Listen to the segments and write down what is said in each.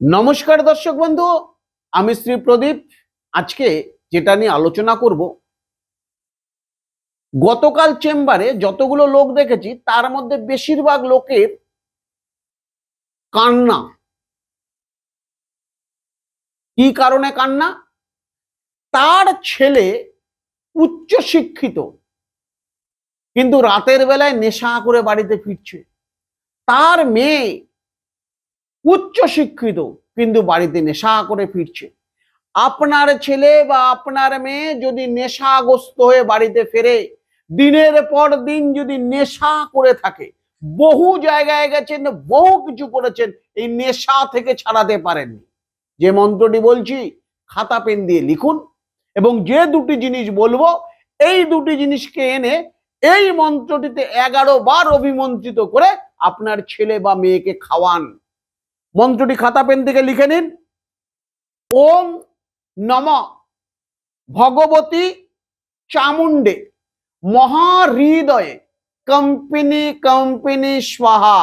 নমস্কার দর্শক বন্ধু, আমি শ্রী প্রদীপ। আজকে যেটা নিয়ে আলোচনা করব, গতকাল চেম্বারে যতগুলো লোক দেখেছি, তার মধ্যে বেশিরভাগ লোকের কান্না। কি কারণে কান্না? তার ছেলে উচ্চ শিক্ষিত কিন্তু রাতের বেলায় নেশা করে বাড়িতে ফিরছে। তার মেয়ে উচ্চ শিক্ষিত, কিন্তু বাড়িতে নেশা করে ফিরছে। আপনার ছেলে বা আপনার মেয়ে যদি নেশাগ্রস্ত হয়ে বাড়িতে ফেরে, দিনের পর দিন যদি নেশা করে থাকে, বহু জায়গায় গেছেন, বহু কিছু করেছেন, এই নেশা থেকে ছাড়াতে পারেননি। যে মন্ত্রটি বলছি, খাতা পেন দিয়ে লিখুন এবং যে দুটি জিনিস বলব, এই দুটি জিনিসকে এনে এই মন্ত্রটিতে এগারো বার অভিমন্ত্রিত করে আপনার ছেলে বা মেয়েকে খাওয়ান। মন্ত্রটি খাতা পেন থেকে লিখে নিন। ওম নম ভগবতী চামুণ্ডে মহাহৃদয়ে কম্পিনি কম্পিনি স্বাহা।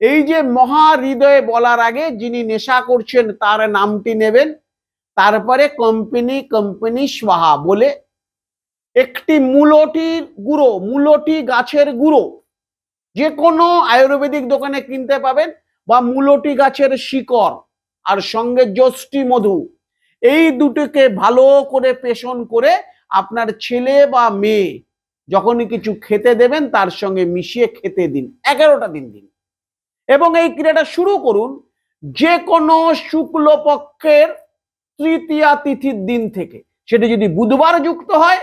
এই যে মহাহৃদয়ে বলার আগে যিনি নেশা করছেন তার নামটি নেবেন। তারপরে কম্পিনি কম্পিনি স্বাহা বলে একটি মূলটির গুঁড়ো, মূলটি গাছের গুঁড়ো যে কোনো আয়ুর্বেদিক দোকানে কিনতে পাবেন। বা মূলটি গাছের শিকড় আর সঙ্গে যষ্টি মধু। এই দুটোকে ভালো করে পেষণ করে আপনার ছেলে বা মেয়ে যখনই কিছু খেতে দেবেন, তার সঙ্গে মিশিয়ে খেতে দিন, এগারোটা দিন দিন। এবং এই ক্রিয়াটা শুরু করুন যে কোনো শুক্লপক্ষের তৃতীয়া তিথির দিন থেকে। সেটা যদি বুধবার যুক্ত হয়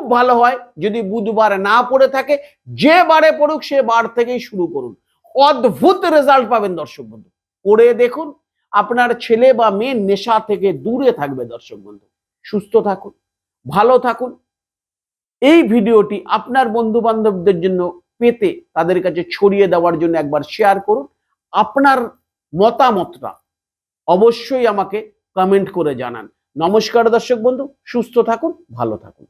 খুব ভালো হয় যদি বুধবার না পড়ে থাকে, যে বারে পড়ুক সে বার থেকেই শুরু করুন। অদ্ভুত রেজাল্ট পাবেন দর্শক বন্ধু। করে দেখুন, আপনার ছেলে বা মেয়ে নেশা থেকে দূরে থাকবে দর্শক বন্ধু। সুস্থ থাকুন, ভালো থাকুন। এই ভিডিওটি আপনার বন্ধু বান্ধবদের জন্য পেতে তাদের কাছে ছড়িয়ে দেওয়ার জন্য একবার শেয়ার করুন। আপনার মতামতটা অবশ্যই আমাকে কমেন্ট করে জানান। নমস্কার দর্শক বন্ধু, সুস্থ থাকুন, ভালো থাকুন।